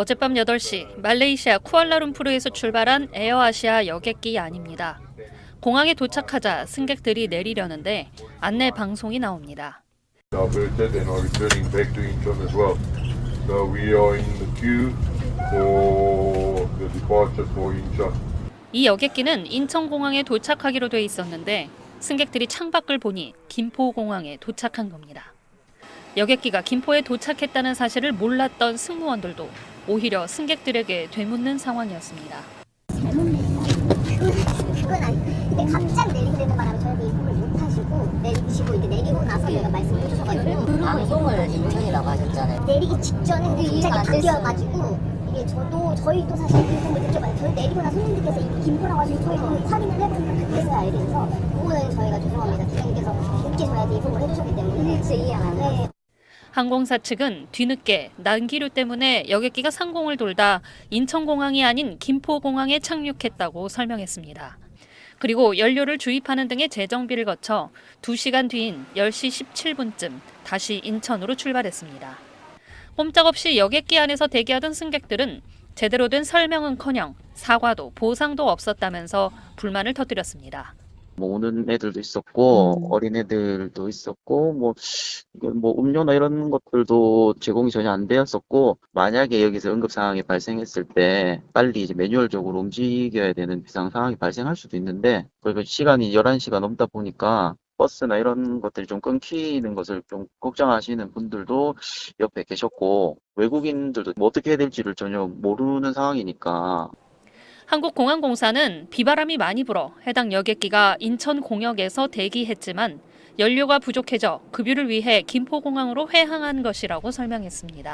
어젯밤 8시 말레이시아 쿠알라룸푸르에서 출발한 에어아시아 여객기 아닙니다. 공항에 도착하자 승객들이 내리려는데 안내 방송이 나옵니다. 이 여객기는 인천공항에 도착하기로 돼 있었는데 승객들이 창밖을 보니 김포공항에 도착한 겁니다. 여객기가 김포에 도착했다는 사실을 몰랐던 승무원들도 오히려 승객들에게 되묻는 상황이었습니다. 근데 갑자기 내리게 되는 바람에 저희가 입금을 못 하시고 내리시고 이제 내리고 나서 저희가 말씀을 해주셔가지고 방송을 인천이라고 하셨잖아요. 내리기 직전에 근데 갑자기 안 바뀌어가지고 이게 저도 저희도 사실 입금을 느껴봐요. 저희 내리고 나 손님들께서 이게 김포라고 하시고 저희도 확인을 해보니까 그때서야 알게 돼서 그거는 저희가 죄송합니다. 기장님께서 늦게 저희한테 입금을 해주셨기 때문에 일찍 이해 안 네. 항공사 측은 뒤늦게 난기류 때문에 여객기가 상공을 돌다 인천공항이 아닌 김포공항에 착륙했다고 설명했습니다. 그리고 연료를 주입하는 등의 재정비를 거쳐 2시간 뒤인 10시 17분쯤 다시 인천으로 출발했습니다. 꼼짝없이 여객기 안에서 대기하던 승객들은 제대로 된 설명은커녕 사과도 보상도 없었다면서 불만을 터뜨렸습니다. 뭐 우는 애들도 있었고 어린 애들도 있었고 뭐 뭐 음료나 이런 것들도 제공이 전혀 안 되었었고 만약에 여기서 응급 상황이 발생했을 때 빨리 이제 매뉴얼적으로 움직여야 되는 비상 상황이 발생할 수도 있는데 그리고 시간이 11시가 넘다 보니까 버스나 이런 것들이 좀 끊기는 것을 좀 걱정하시는 분들도 옆에 계셨고 외국인들도 뭐 어떻게 해야 될지를 전혀 모르는 상황이니까 한국공항공사는 비바람이 많이 불어 해당 여객기가 인천 공역에서 대기했지만 연료가 부족해져 급유를 위해 김포공항으로 회항한 것이라고 설명했습니다.